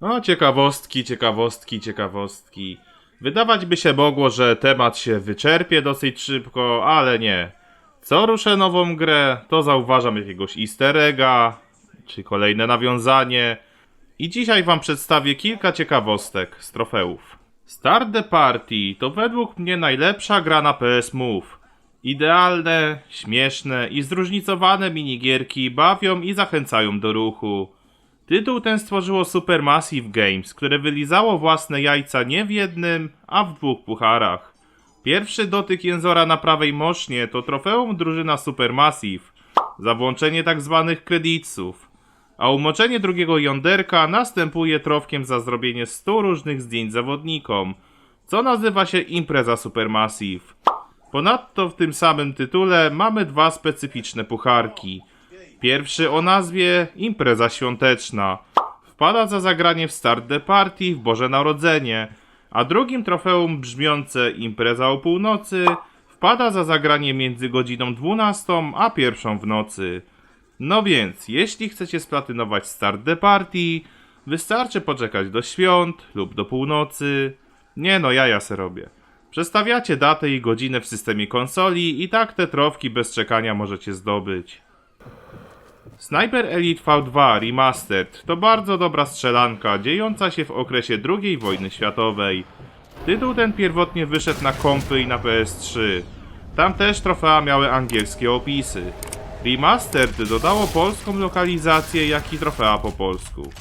No, ciekawostki, ciekawostki, ciekawostki. Wydawać by się mogło, że temat się wyczerpie dosyć szybko, ale nie. Co ruszę nową grę, to zauważam jakiegoś easter egga, czy kolejne nawiązanie. I dzisiaj wam przedstawię kilka ciekawostek z trofeów. Start the Party to według mnie najlepsza gra na PS Move. Idealne, śmieszne i zróżnicowane minigierki bawią i zachęcają do ruchu. Tytuł ten stworzyło Supermassive Games, które wylizało własne jajca nie w jednym, a w dwóch pucharach. Pierwszy dotyk jęzora na prawej mosznie to trofeum drużyna Supermassive za włączenie tzw. kredytów, a umoczenie drugiego jąderka następuje trofkiem za zrobienie 100 różnych zdjęć zawodnikom, co nazywa się impreza Supermassive. Ponadto w tym samym tytule mamy dwa specyficzne pucharki. Pierwszy o nazwie Impreza Świąteczna. Wpada za zagranie w Start the Party w Boże Narodzenie, a drugim trofeum brzmiące Impreza o północy wpada za zagranie między godziną 12 a 1 w nocy. No więc, jeśli chcecie splatynować Start the Party, wystarczy poczekać do świąt lub do północy. Nie no, jaja se robię. Przestawiacie datę i godzinę w systemie konsoli i tak te trofki bez czekania możecie zdobyć. Sniper Elite V2 Remastered to bardzo dobra strzelanka dziejąca się w okresie II wojny światowej. Tytuł ten pierwotnie wyszedł na kompy i na PS3. Tam też trofea miały angielskie opisy. Remastered dodało polską lokalizację, jak i trofea po polsku.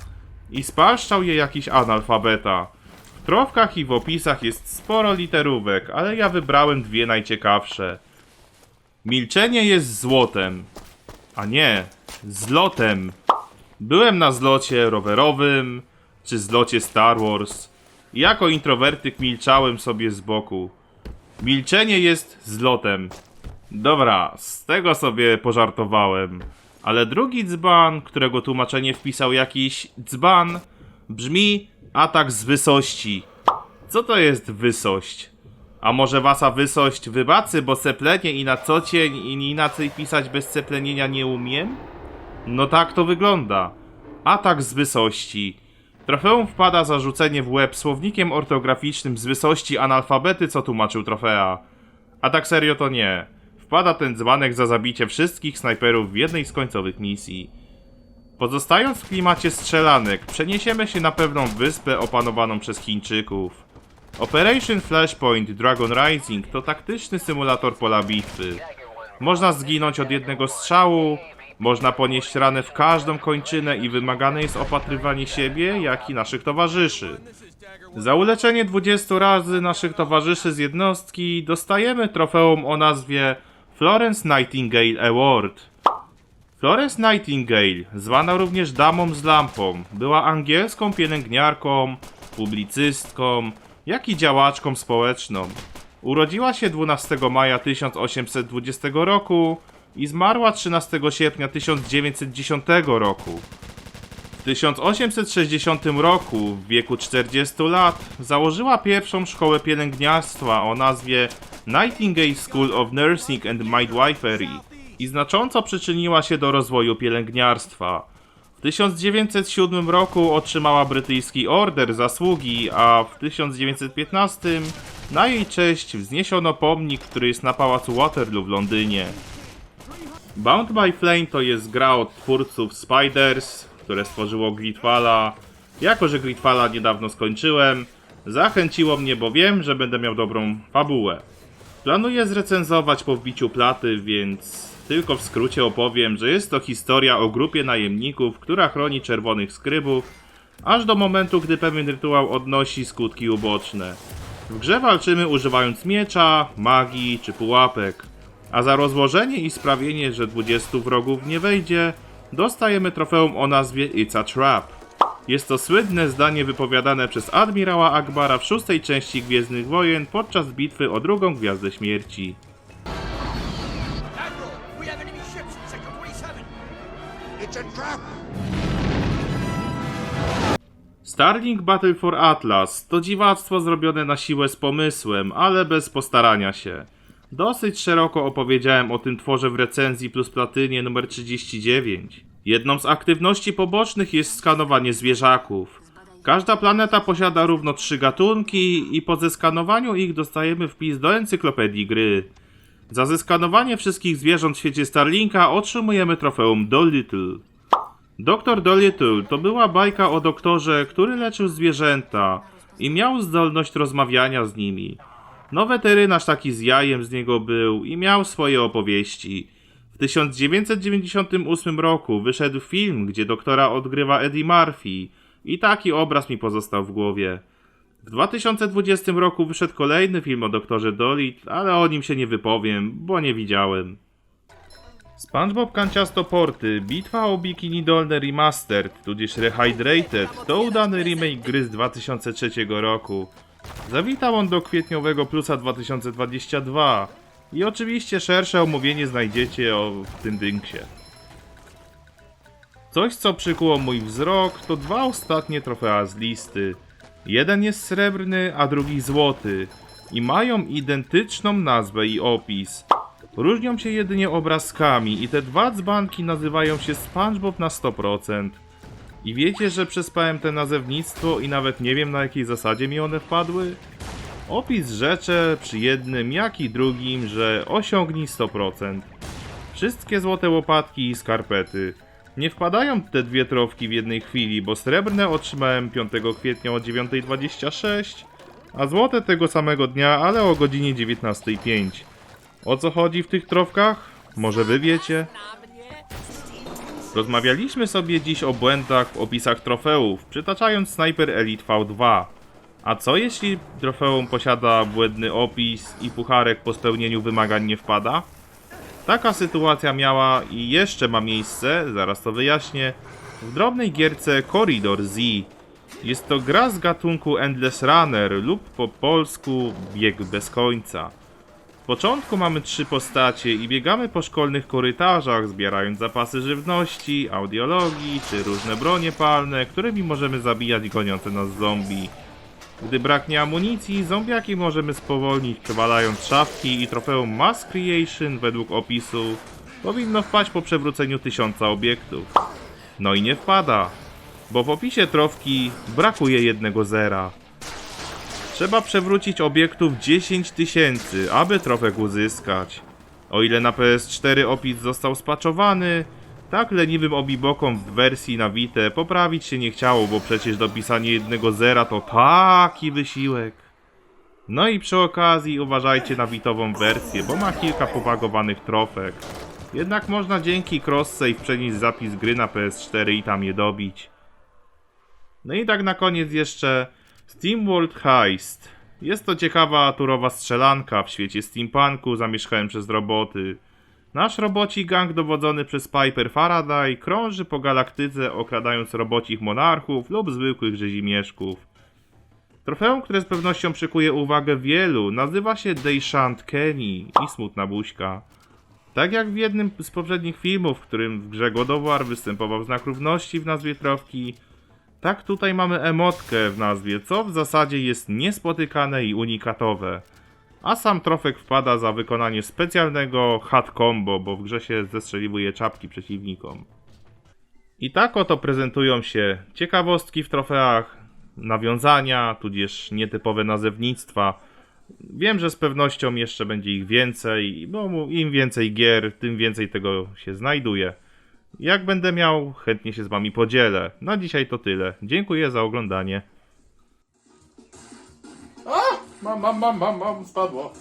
I spalszczał je jakiś analfabeta. W trofkach i w opisach jest sporo literówek, ale ja wybrałem dwie najciekawsze. Milczenie jest złotem. A nie, zlotem. Byłem na zlocie rowerowym, czy zlocie Star Wars. Jako introwertyk milczałem sobie z boku. Milczenie jest zlotem. Dobra, z tego sobie pożartowałem. Ale drugi dzban, którego tłumaczenie wpisał jakiś dzban, brzmi atak z wysości. Co to jest wysość? A może wasa wysość wybacy, bo seplenie i na co cień i inaczej pisać bez seplenienia nie umiem? No tak to wygląda. Atak z wysości. Trofeum wpada za rzucenie w łeb słownikiem ortograficznym z wysości analfabety, co tłumaczył trofea. A tak serio to nie. Wpada ten dzbanek za zabicie wszystkich snajperów w jednej z końcowych misji. Pozostając w klimacie strzelanek, przeniesiemy się na pewną wyspę opanowaną przez Chińczyków. Operation Flashpoint Dragon Rising to taktyczny symulator pola bitwy. Można zginąć od jednego strzału, można ponieść ranę w każdą kończynę i wymagane jest opatrywanie siebie, jak i naszych towarzyszy. Za uleczenie 20 razy naszych towarzyszy z jednostki dostajemy trofeum o nazwie Florence Nightingale Award. Florence Nightingale, zwana również damą z lampą, była angielską pielęgniarką, publicystką, jak i działaczką społeczną. Urodziła się 12 maja 1820 roku i zmarła 13 sierpnia 1910 roku. W 1860 roku, w wieku 40 lat, założyła pierwszą szkołę pielęgniarstwa o nazwie Nightingale School of Nursing and Midwifery i znacząco przyczyniła się do rozwoju pielęgniarstwa. W 1907 roku otrzymała brytyjski Order Zasługi, a w 1915 na jej cześć wzniesiono pomnik, który jest na pałacu Waterloo w Londynie. Bound by Flame to jest gra od twórców Spiders, które stworzyło Gridfalla. Jako, że Gridfalla niedawno skończyłem, zachęciło mnie, bo wiem, że będę miał dobrą fabułę. Planuję zrecenzować po wbiciu platy, więc tylko w skrócie opowiem, że jest to historia o grupie najemników, która chroni czerwonych skrybów, aż do momentu, gdy pewien rytuał odnosi skutki uboczne. W grze walczymy używając miecza, magii czy pułapek, a za rozłożenie i sprawienie, że 20 wrogów nie wejdzie, dostajemy trofeum o nazwie It's a Trap. Jest to słynne zdanie wypowiadane przez admirała Akbara w szóstej części Gwiezdnych Wojen podczas bitwy o drugą Gwiazdę Śmierci. Admiral, we have enemy ships in Sector 47. It's a trap! Starlink Battle for Atlas to dziwactwo zrobione na siłę z pomysłem, ale bez postarania się. Dosyć szeroko opowiedziałem o tym tworze w recenzji plus platynie numer 39. Jedną z aktywności pobocznych jest skanowanie zwierzaków. Każda planeta posiada równo trzy gatunki i po zeskanowaniu ich dostajemy wpis do encyklopedii gry. Za zeskanowanie wszystkich zwierząt w świecie Starlinka otrzymujemy trofeum Dolittle. Doktor Dolittle to była bajka o doktorze, który leczył zwierzęta i miał zdolność rozmawiania z nimi. No weterynarz taki z jajem z niego był i miał swoje opowieści. W 1998 roku wyszedł film, gdzie doktora odgrywa Eddie Murphy i taki obraz mi pozostał w głowie. W 2020 roku wyszedł kolejny film o doktorze Dolittle, ale o nim się nie wypowiem, bo nie widziałem. SpongeBob Kanciasto Porty, Bitwa o Bikini Dolne Remastered, tudzież Rehydrated, to udany remake gry z 2003 roku. Zawitał on do kwietniowego plusa 2022 i oczywiście szersze omówienie znajdziecie o w tym dynksie. Coś co przykuło mój wzrok to dwa ostatnie trofea z listy. Jeden jest srebrny, a drugi złoty i mają identyczną nazwę i opis. Różnią się jedynie obrazkami i te dwa dzbanki nazywają się SpongeBob na 100%. I wiecie, że przespałem te nazewnictwo i nawet nie wiem na jakiej zasadzie mi one wpadły? Opis rzecze przy jednym jak i drugim, że osiągnij 100%. Wszystkie złote łopatki i skarpety. Nie wpadają te dwie trofki w jednej chwili, bo srebrne otrzymałem 5 kwietnia o 9.26, a złote tego samego dnia, ale o godzinie 19.05. O co chodzi w tych trofkach? Może wy wiecie? Rozmawialiśmy sobie dziś o błędach w opisach trofeów, przytaczając Sniper Elite V2. A co jeśli trofeum posiada błędny opis i pucharek po spełnieniu wymagań nie wpada? Taka sytuacja miała i jeszcze ma miejsce, zaraz to wyjaśnię, w drobnej gierce Corridor Z. Jest to gra z gatunku Endless Runner lub po polsku Bieg bez końca. Początku mamy trzy postacie i biegamy po szkolnych korytarzach, zbierając zapasy żywności, audiologii czy różne bronie palne, którymi możemy zabijać goniące nas zombie. Gdy braknie amunicji, zombiaki możemy spowolnić przewalając szafki i trofeum Mass Creation według opisu powinno wpaść po przewróceniu tysiąca obiektów. No i nie wpada, bo w opisie trofki brakuje jednego zera. Trzeba przewrócić obiektów 10 tysięcy, aby trofek uzyskać. O ile na PS4 opis został spaczowany, tak leniwym obibokom w wersji na Vita poprawić się nie chciało, bo przecież dopisanie jednego zera to taki wysiłek. No i przy okazji uważajcie na witową wersję, bo ma kilka pobagowanych trofek. Jednak można dzięki cross-save przenieść zapis gry na PS4 i tam je dobić. No i tak na koniec jeszcze SteamWorld Heist. Jest to ciekawa turowa strzelanka w świecie steampunku zamieszkałem przez roboty. Nasz roboci gang dowodzony przez Piper Faraday krąży po galaktyce okradając robocich monarchów lub zwykłych rzezimieszków. Trofeum, które z pewnością przykuje uwagę wielu, nazywa się Dejshant Kenny i Smutna Buźka. Tak jak w jednym z poprzednich filmów, w którym w grze God of War występował znak równości w nazwie trofki, tak tutaj mamy emotkę w nazwie, co w zasadzie jest niespotykane i unikatowe. A sam trofek wpada za wykonanie specjalnego hat combo, bo w grze się zestrzeliwuje czapki przeciwnikom. I tak oto prezentują się ciekawostki w trofeach, nawiązania, tudzież nietypowe nazewnictwa. Wiem, że z pewnością jeszcze będzie ich więcej, bo im więcej gier, tym więcej tego się znajduje. Jak będę miał, chętnie się z wami podzielę. Na dzisiaj to tyle. Dziękuję za oglądanie. A! Mam, mam, mam, mam, mam, spadło.